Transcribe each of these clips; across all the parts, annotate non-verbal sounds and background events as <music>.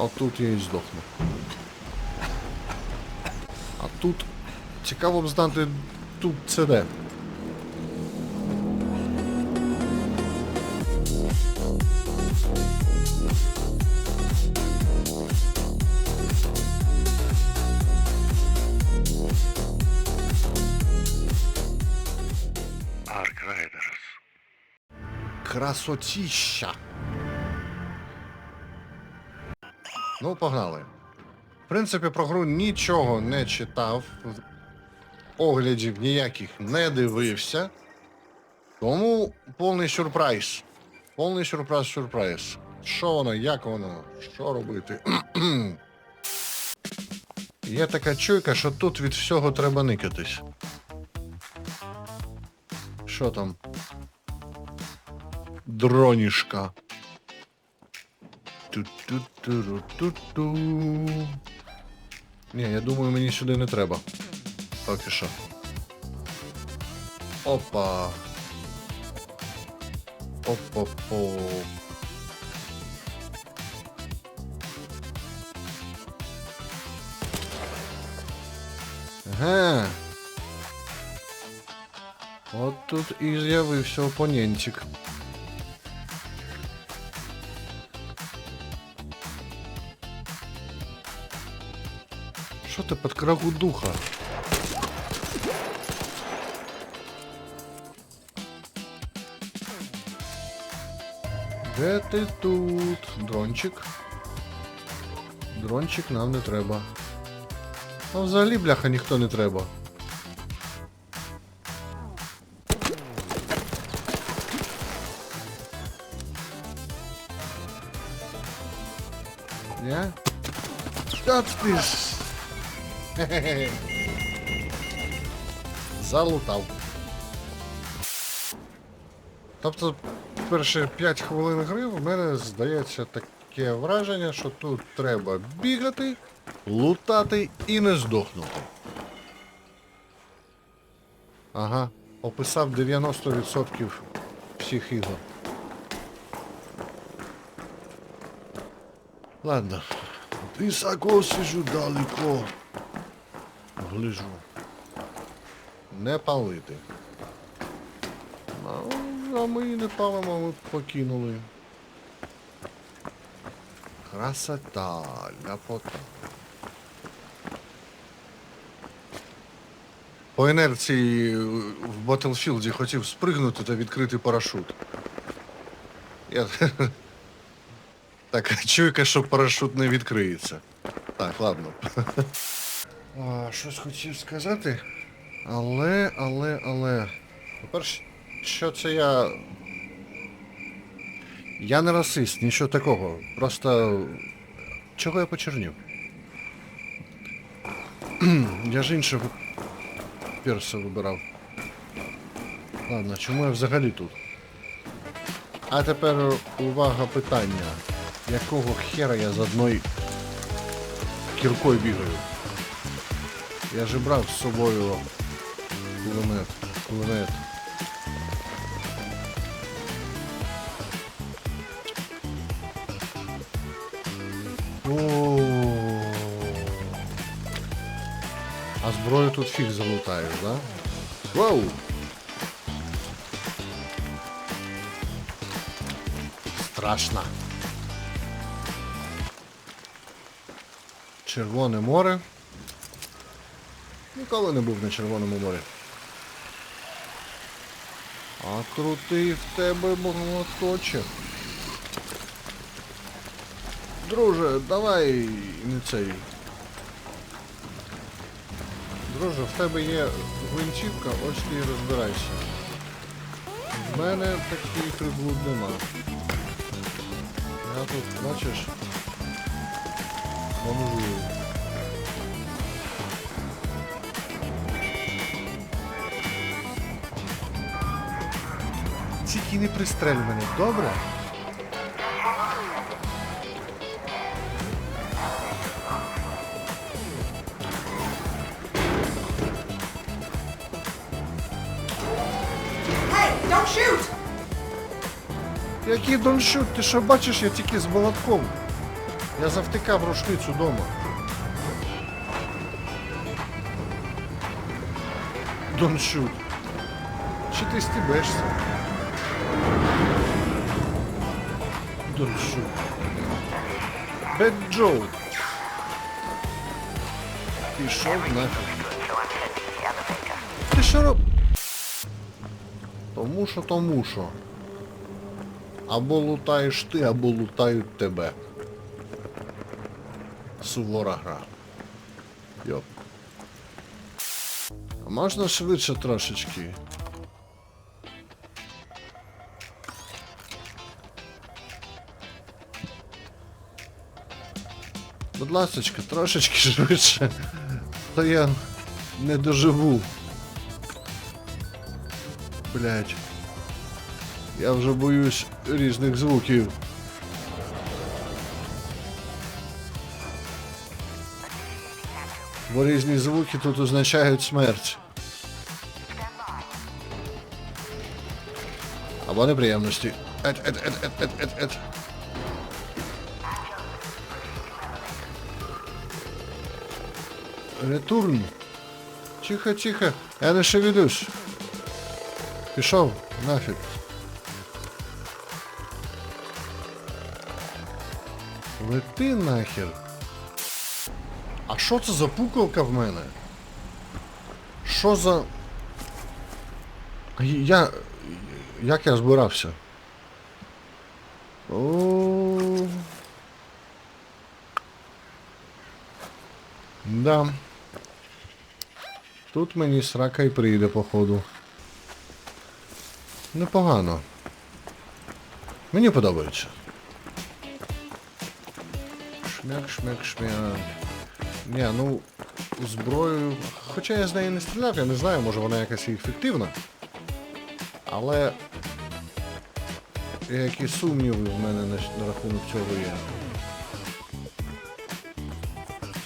А тут я і здохну. А тут цікаво б знати, тут це де. Ну, погнали. В принципі, про гру нічого не читав, оглядів ніяких не дивився. Тому повний сюрприз. Повний сюрприз сюрприз. Що воно, як воно, що робити? <clears throat> Є така чуйка, що тут від всього треба никатись. Що там? Дронішка. Ту-ту-ту-ру-ту-ту. Ні, я думаю, мені сюди не треба. Поки що. Опа. Опа-по. Ага. От тут і з'явився опонентик. Що ти під крагу духа? Де ти тут? Дрончик. Дрончик нам не треба. А взагалі, бляха, ніхто не треба. Не? Та ти ж. Хе-хе-хе. Залутав. Тобто, перші 5 хвилин гри в мене здається таке враження, що тут треба бігати, лутати і не здохнути. Ага, описав 90% всіх ігор. Ладно. Високо сижу далеко. Гляжу. Не палити. А, а ми не палимо, ми покинули. Красота, ляпота. По інерції в Battlefield хотів спригнути та відкрити парашут. Я... <laughs> Так, чуйка, що парашут не відкриється. Так, ладно. <laughs> Щось хотів сказати. Але, але, але. По-перше, що це я. Я не расист, нічого такого. Просто. Чого я почернів? <clears throat> я ж іншого перса вибирав. Ладно, чому я взагалі тут? А тепер увага питання. Якого хера я з одною кіркою бігаю? Я же брав з собою кулемет. Кулемет. О. А зброю тут фіг залутаєш, да? Вау! Страшно. Червоне море. Ніколи не був на Червоному морі. А крутий в тебе молоточок. Друже, давай не цей. Друже, в тебе є гвинтівка, ось ти і розбирайся. В мене такий приблуд нема. Я тут, бачиш, бомжую. Не пристрель мене, добре? Який доншут, ти що бачиш, я тільки з молотком. Я завтикав рушницю дома. Shoot. Чи ти стібешся? Shoot. Bad joke. Пішов нафіг. Ти що роб... Тому що, тому що. Або лутаєш ти, або лутають тебе. Сувора гра. Йоп. А можна швидше трошечки? Будь ласочка, трошечки швидше. То я не доживу. Блять. Я вже боюсь різних звуків. Бо різні звуки тут означають смерть. Або неприємності. Ет, ет, ет, ет, ет, ет, ет. Ретурн. Тихо, тихо. Я не шевелюсь. Пішов нафіг. Лети нахер. А що це за пукалка в мене? Що за. Я. Як я збирався? О. Да. Тут мені срака і прийде, походу. Непогано. Мені подобається. Шмяк, шмяк, шмяк. Ні, ну, зброю. Хоча я з неї не стріляв, я не знаю, може вона якась ефективна. Але. Які сумніви в мене на, на рахунок цього є.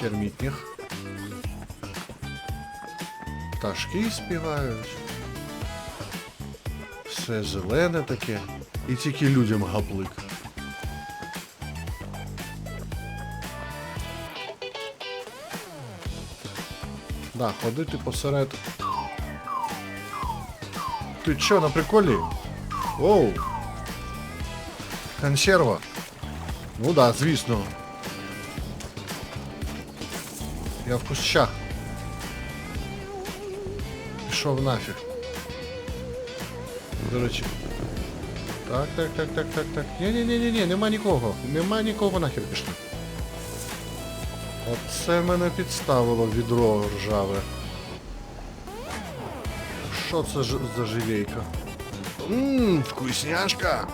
Термітніх. Пташки співають. Все зелене таке. І тільки людям гаплик. Да, ходити посеред. Ти чо, на приколі? Оу. Консерва. Ну да, звісно. Я в кущах. Пішов нафіг. До речі. Так, так, так, так, так, так. Ні-ні-ні-ні, нема нікого. Нема нікого нахер пішли. Оце мене підставило відро ржаве. Що це ж за живейка? Ммм, вкусняшка.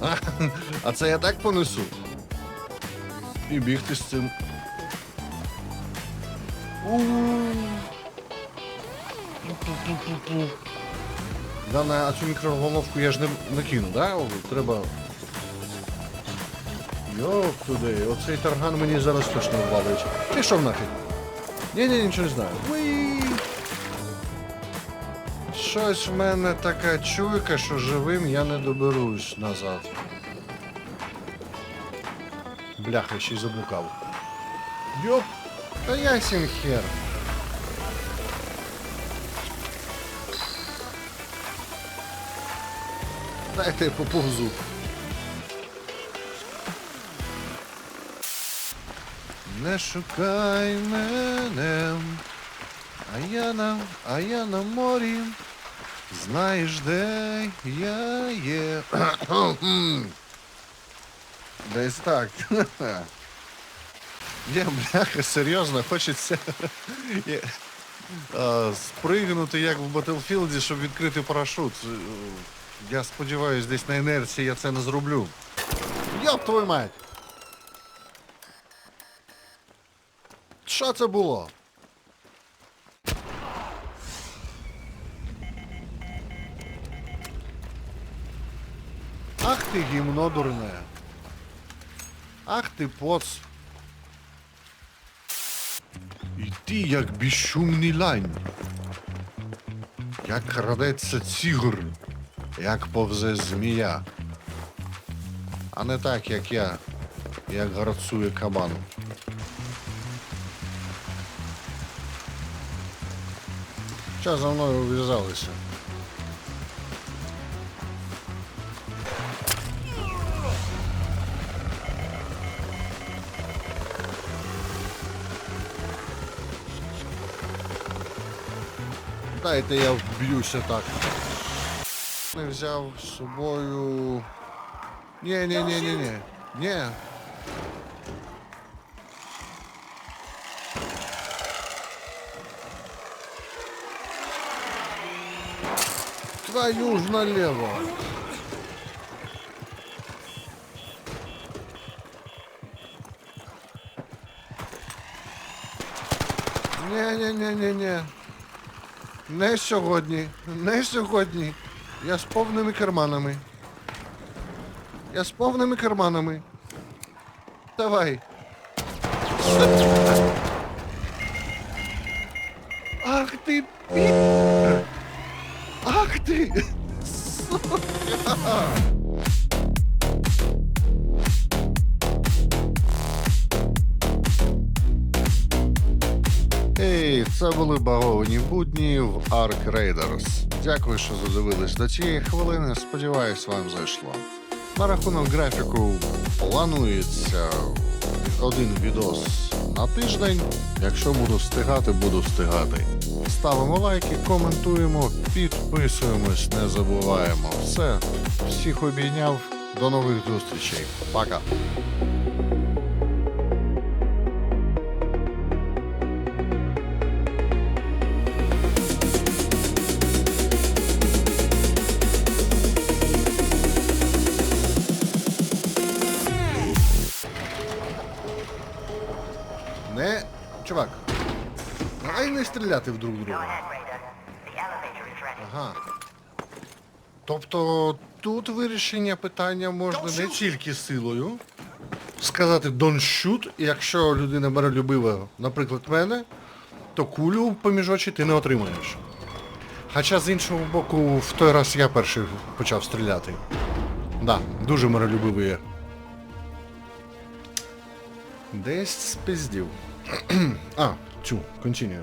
А, а це я так понесу. І бігти з цим. У-у-у. Пу-пу-пу-пу. Да, на а цю мікроволновку я ж не накину, да? Треба. Йоп туди, оцей тарган мені зараз точно ввалить. Пішов нафіг. Ні, ні, нічого не знаю. Щось в мене така чуйка, що живим я не доберусь назад. Бляха, ще й заблукав. Йоп, та ясен хер. Дайте я поповзу. Не шукай мене, а я на, а я на морі. Знаєш, де я є. <coughs> Десь так. <laughs> Я, бляха, серйозно, хочеться <laughs> спригнути як в Battlefield, щоб відкрити парашут. Я сподіваюся, десь на інерції я це не зроблю. Йоп твою мать! Що це було? Ах ти гімно дурне. Ах ти поц. І ти як безшумний лань. Як крадеться цігр, як повзе змія. а не так, як я, як гарцує кабан. Що за мною ув'язалися? Дайте я вб'юся так. Не взяв з собою. Ні, ні, ні, ні, ні. Ні. Твою ж налево. Ні, ні, ні, ні, ні. Не сьогодні. Не сьогодні. Я з повними карманами. Я з повними карманами. Давай. Ах ти пі... Ах ти! Сука! Це були баговані будні в Ark Raiders. Дякую, що задивились до цієї хвилини. Сподіваюсь, вам зайшло. На рахунок графіку планується один відос на тиждень. Якщо буду встигати, буду встигати. Ставимо лайки, коментуємо, підписуємось, не забуваємо. Все, всіх обійняв. До нових зустрічей. Пока. Стріляти в друг друга. Ага. Тобто тут вирішення питання можна не тільки силою. Сказати don't shoot, і якщо людина миролюбива, наприклад, мене, то кулю поміж очі ти не отримаєш. Хоча з іншого боку, в той раз я перший почав стріляти. Да, дуже миролюбивий я. Десь спиздів. <clears throat> а, цю, continue.